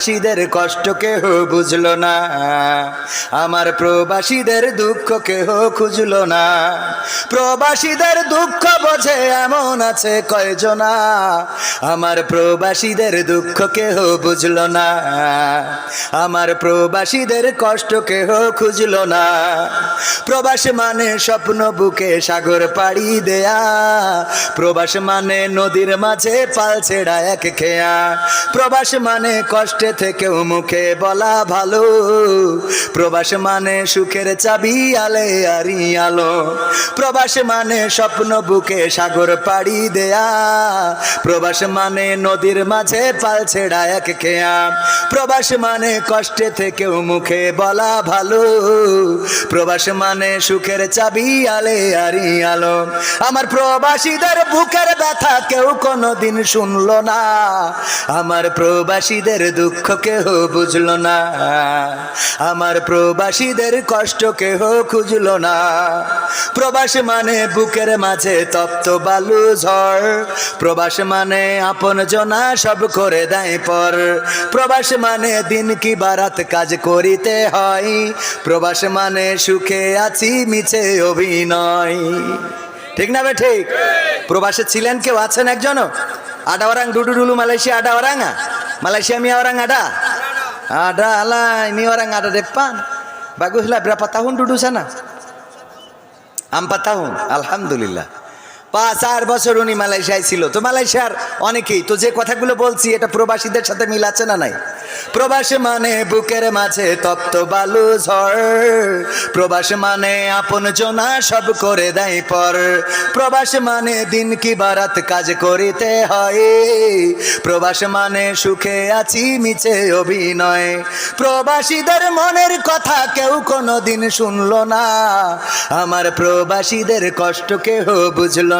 প্রবাসীদের কষ্ট কেহ বুঝলো না। আমার প্রবাসীদের দুঃখ কেহ খুঁজলো না। প্রবাসীদের দুঃখ বোঝে এমন আছে কয়জনা। আমার প্রবাসীদের দুঃখ কেহ বুঝলো না। আমার প্রবাসীদের কষ্ট কেহ খুঁজলো না। প্রবাস মানে স্বপ্ন বুকে সাগর পাড়ি দেয়া। প্রবাস মানে নদীর মাঝে পাল ছেড়া এক খেয়া। প্রবাস মানে কষ্টে থেকেও মুখে বলা ভালো। প্রবাস মানে সুখের চাবি, আলে আরি আলো। প্রবাস মানে স্বপ্ন বুকে সাগর পাড়ি দেয়া। প্রবাস মানে নদীর মাঝে পাল ছেড়া এক খেয়া। প্রবাস মানে কষ্টে থেকেও মুখে বলা ভালো। প্রবাস মানে সুখের চাবি, আলে আরি আলো। আমার প্রবাসীদের বুকের ব্যথা কেউ কোনোদিন শুনলো না। আমার প্রবাসীদের দুঃখ কেহ বুঝলো না। আমার প্রবাসীদের কষ্ট কেহ খুঁজলো না। প্রবাস মানে বুকের মাঝে তপ্ত বালু ঝড়। প্রবাস মানে আপন জনা সব করে দেয় পর। প্রবাস মানে দিন কি বারাত কাজ করিতে হয়। প্রবাস মানে সুখে আছি মিছে অভিনয়। ঠিক না বে ঠিক? প্রবাসে ছিলেন কেউ? আছেন একজনও? আডা ওরাং ডুডু ডুলু মালয়েশিয়া আডা Malaysia mia orang ada? Ada lah, ini orang ada depan. Baguslah berapa tahun duduk sana? Empat tahun, Alhamdulillah. পাঁচ চার বছর উনি মালয়েশিয়ায় ছিল। তো মালয়েশিয়ার অনেকেই, তো যে কথাগুলো বলছি, এটা প্রবাসীদের সাথে মিল আছে না নাই? প্রবাস মানে বুকের মাঝে তপ্ত বালু ঝড়। প্রবাস মানে আপন জনা সব করে দেয় পর। প্রবাস মানে দিন কি বারাত কাজ করিতে হয়। প্রবাস মানে সুখে আছি, মিছে অভিনয়। প্রবাসীদের মনের কথা কেউ কোনো দিন শুনলো না। আমার প্রবাসীদের কষ্ট কেহ বুঝলো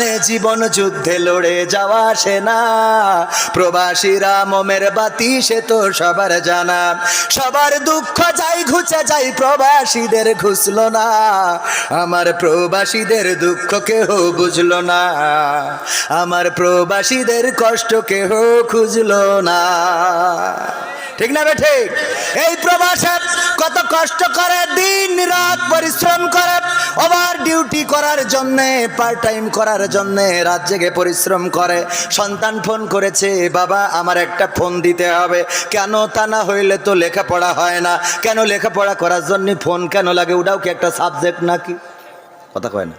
জীবন যুদ্ধে লড়ে যাওয়া সেনা প্রবাসীরা মোমের বাতি, সে তো সবার জানা। সবার দুঃখ যাই ঘুচে যাই প্রবাসীদের ঘুষলো না। আমার প্রবাসীদের দুঃখ কেহ বুঝলো না। আমার প্রবাসীদের কষ্ট কেহ খুঁজলো না। ঠিক না বে ঠিক? এই প্রবাসে কত কষ্ট করে দিন রাত পরিশ্রম করে। ডিউটি করার জন্যে পার্ট টাইম করার জন্যে রাত জেগে পরিশ্রম করে। সন্তান ফোন করেছে, বাবা, আমার একটা ফোন দিতে হবে। কেন তা না হইলে তো লেখাপড়া হয় না। কেন লেখাপড়া করার জন্য ফোন কেন লাগে? ওটাও কি একটা সাবজেক্ট নাকি? কথা কয় না।